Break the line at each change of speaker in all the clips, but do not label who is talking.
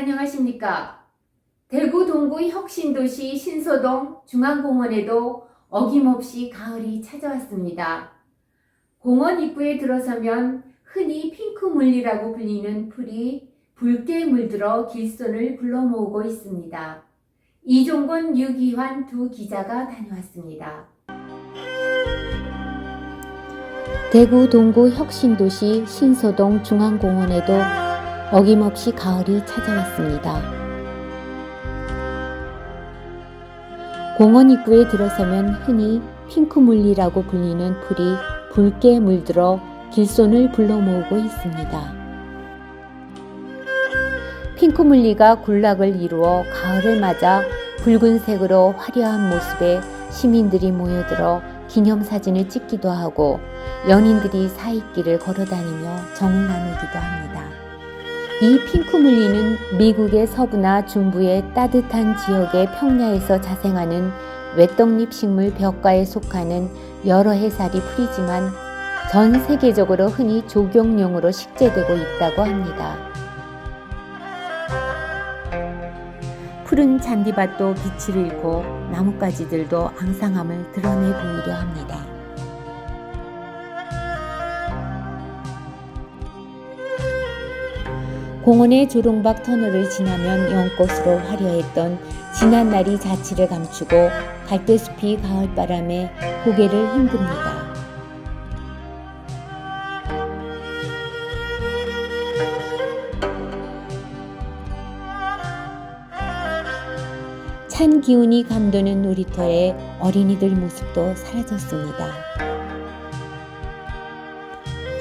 안녕하십니까. 대구 동구 혁신도시 신서동 중앙공원에도 어김없이 가을이 찾아왔습니다. 공원 입구에 들어서면 흔히 핑크 물리라고 불리는 풀이 붉게 물들어 길손을 불러 모으고 있습니다. 이종건, 유기환 두 기자가 다녀왔습니다.
대구 동구 혁신도시 신서동 중앙공원에도 어김없이 가을이 찾아왔습니다. 공원 입구에 들어서면 흔히 핑크물리라고 불리는 풀이 붉게 물들어 길손을 불러 모으고 있습니다. 핑크물리가 군락을 이루어 가을을 맞아 붉은색으로 화려한 모습에 시민들이 모여들어 기념사진을 찍기도 하고 연인들이 사이길을 걸어다니며 정을 나누기도 합니다. 이 핑크물리는 미국의 서부나 중부의 따뜻한 지역의 평야에서 자생하는 외떡잎 식물 벽과에 속하는 여러 해살이 풀이지만 전 세계적으로 흔히 조경용으로 식재되고 있다고 합니다. 푸른 잔디밭도 빛을 잃고 나뭇가지들도 앙상함을 드러내 보이려 합니다. 공원의 조롱박 터널을 지나면 연꽃으로 화려했던 지난 날이 자취를 감추고 갈대숲이 가을바람에 고개를 흔듭니다. 찬 기운이 감도는 놀이터에 어린이들 모습도 사라졌습니다.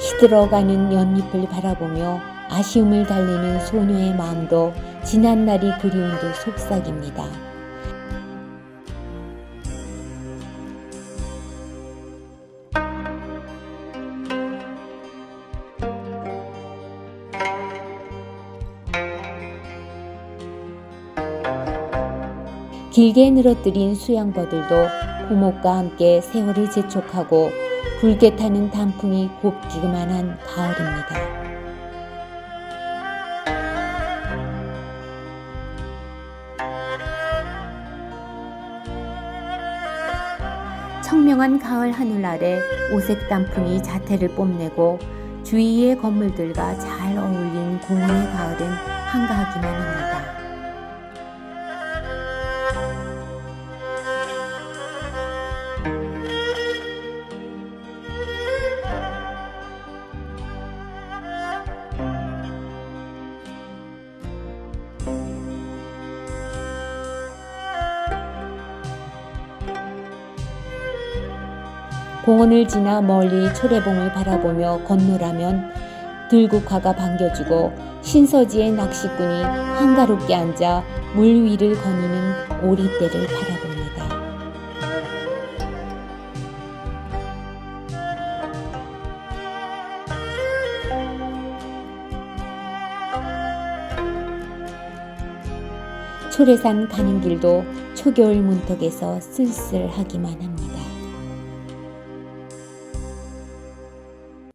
시들어가는 연잎을 바라보며 아쉬움을 달래는 소녀의 마음도 지난 날이 그리운 듯 속삭입니다. 길게 늘어뜨린 수양버들도 고목과 함께 세월을 재촉하고 붉게 타는 단풍이 곱기만 한 가을입니다. 청명한 가을 하늘 아래 오색 단풍이 자태를 뽐내고 주위의 건물들과 잘 어울린 공원의 가을은 한가하기만 합니다. 공원을 지나 멀리 초래봉을 바라보며 건너라면 들국화가 반겨주고 신서지의 낚시꾼이 한가롭게 앉아 물 위를 거니는 오리떼를 바라봅니다. 초래산 가는 길도 초겨울 문턱에서 쓸쓸하기만 합니다.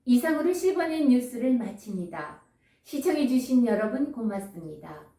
이상으로 실버넷 뉴스를 마칩니다. 시청해주신 여러분 고맙습니다.